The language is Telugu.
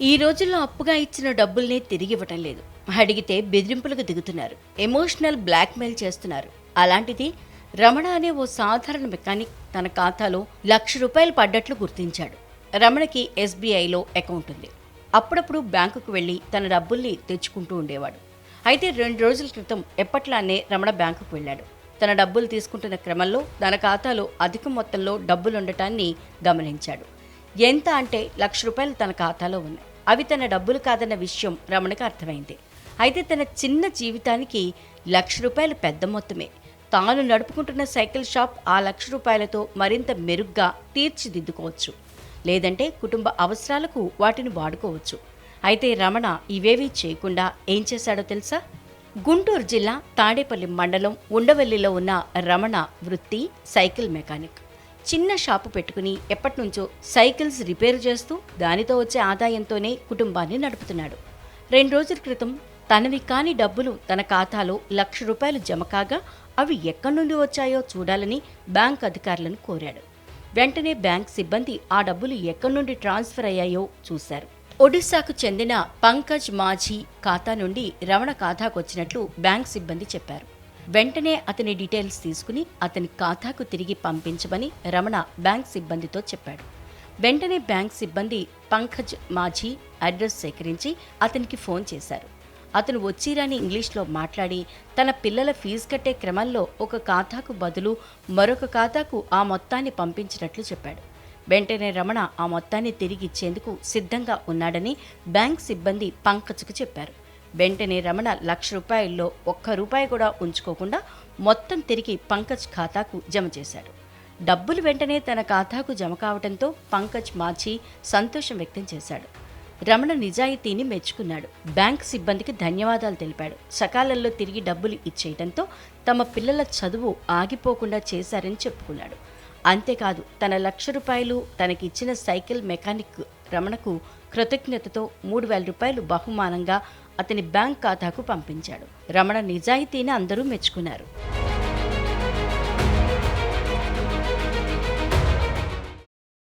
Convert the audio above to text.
ఈ రోజుల్లో అప్పుగా ఇచ్చిన డబ్బుల్ని తిరిగి ఇవ్వటం లేదు. అడిగితే బెదిరింపులకు దిగుతున్నారు. ఎమోషనల్ బ్లాక్మెయిల్ చేస్తున్నారు. అలాంటిది రమణ అనే ఓ సాధారణ మెకానిక్ తన ఖాతాలో లక్ష రూపాయలు పడ్డట్లు గుర్తించాడు. రమణకి ఎస్బీఐలో అకౌంట్ ఉంది. అప్పుడప్పుడు బ్యాంకుకు వెళ్ళి తన డబ్బుల్ని తెచ్చుకుంటూ ఉండేవాడు. అయితే రెండు రోజుల క్రితం ఎప్పట్లానే రమణ బ్యాంకుకు వెళ్ళాడు. తన డబ్బులు తీసుకుంటున్న క్రమంలో తన ఖాతాలో అధిక మొత్తంలో డబ్బులుండటాన్ని గమనించాడు. ఎంత అంటే లక్ష రూపాయలు తన ఖాతాలో ఉన్నాయి. అవి తన డబ్బులు కాదన్న విషయం రమణకు అర్థమైంది. అయితే తన చిన్న జీవితానికి లక్ష రూపాయలు పెద్ద మొత్తమే. తాను నడుపుకుంటున్న సైకిల్ షాప్ ఆ లక్ష రూపాయలతో మరింత మెరుగ్గా తీర్చిదిద్దుకోవచ్చు. లేదంటే కుటుంబ అవసరాలకు వాటిని వాడుకోవచ్చు. అయితే రమణ ఇవేవీ చేయకుండా ఏం చేశాడో తెలుసా? గుంటూరు జిల్లా తాడేపల్లి మండలం ఉండవల్లిలో ఉన్న రమణ వృత్తి సైకిల్ మెకానిక్. చిన్న షాపు పెట్టుకుని ఎప్పటినుంచో సైకిల్స్ రిపేర్ చేస్తూ దానితో వచ్చే ఆదాయంతోనే కుటుంబాన్ని నడుపుతున్నాడు. రెండు రోజుల క్రితం తనవి కాని డబ్బులు తన ఖాతాలో లక్ష రూపాయలు జమ కాగా అవి ఎక్కడి నుండి వచ్చాయో చూడాలని బ్యాంక్ అధికారులను కోరాడు. వెంటనే బ్యాంక్ సిబ్బంది ఆ డబ్బులు ఎక్కడి నుండి ట్రాన్స్ఫర్ అయ్యాయో చూశారు. ఒడిశాకు చెందిన పంకజ్ మాఝీ ఖాతా నుండి రమణ ఖాతాకు వచ్చినట్లు బ్యాంక్ సిబ్బంది చెప్పారు. వెంటనే అతని డీటెయిల్స్ తీసుకుని అతని ఖాతాకు తిరిగి పంపించమని రమణ బ్యాంక్ సిబ్బందితో చెప్పాడు. వెంటనే బ్యాంక్ సిబ్బంది పంకజ్ మాఝీ అడ్రస్ సేకరించి అతనికి ఫోన్ చేశారు. అతను వచ్చిరాని ఇంగ్లీష్లో మాట్లాడి తన పిల్లల ఫీజు కట్టే క్రమంలో ఒక ఖాతాకు బదులు మరొక ఖాతాకు ఆ మొత్తాన్ని పంపించినట్లు చెప్పాడు. వెంటనే రమణ ఆ మొత్తాన్ని తిరిగి ఇచ్చేందుకు సిద్ధంగా ఉన్నాడని బ్యాంక్ సిబ్బంది పంకజ్కు చెప్పారు. వెంటనే రమణ లక్ష రూపాయల్లో ఒక్క రూపాయి కూడా ఉంచుకోకుండా మొత్తం తిరిగి పంకజ్ ఖాతాకు జమ చేశాడు. డబ్బులు వెంటనే తన ఖాతాకు జమ కావడంతో పంకజ్ మాచి సంతోషం వ్యక్తం చేశాడు. రమణ నిజాయితీని మెచ్చుకున్నాడు. బ్యాంక్ సిబ్బందికి ధన్యవాదాలు తెలిపాడు. సకాలంలో తిరిగి డబ్బులు ఇచ్చేయడంతో తమ పిల్లల చదువు ఆగిపోకుండా చేశారని చెప్పుకున్నాడు. అంతేకాదు తన లక్ష రూపాయలు తనకిచ్చిన సైకిల్ మెకానిక్ రమణకు కృతజ్ఞతతో మూడు వేల రూపాయలు బహుమానంగా అతని బ్యాంక్ ఖాతాకు పంపించాడు. రమణ నిజాయితీని అందరూ మెచ్చుకున్నారు.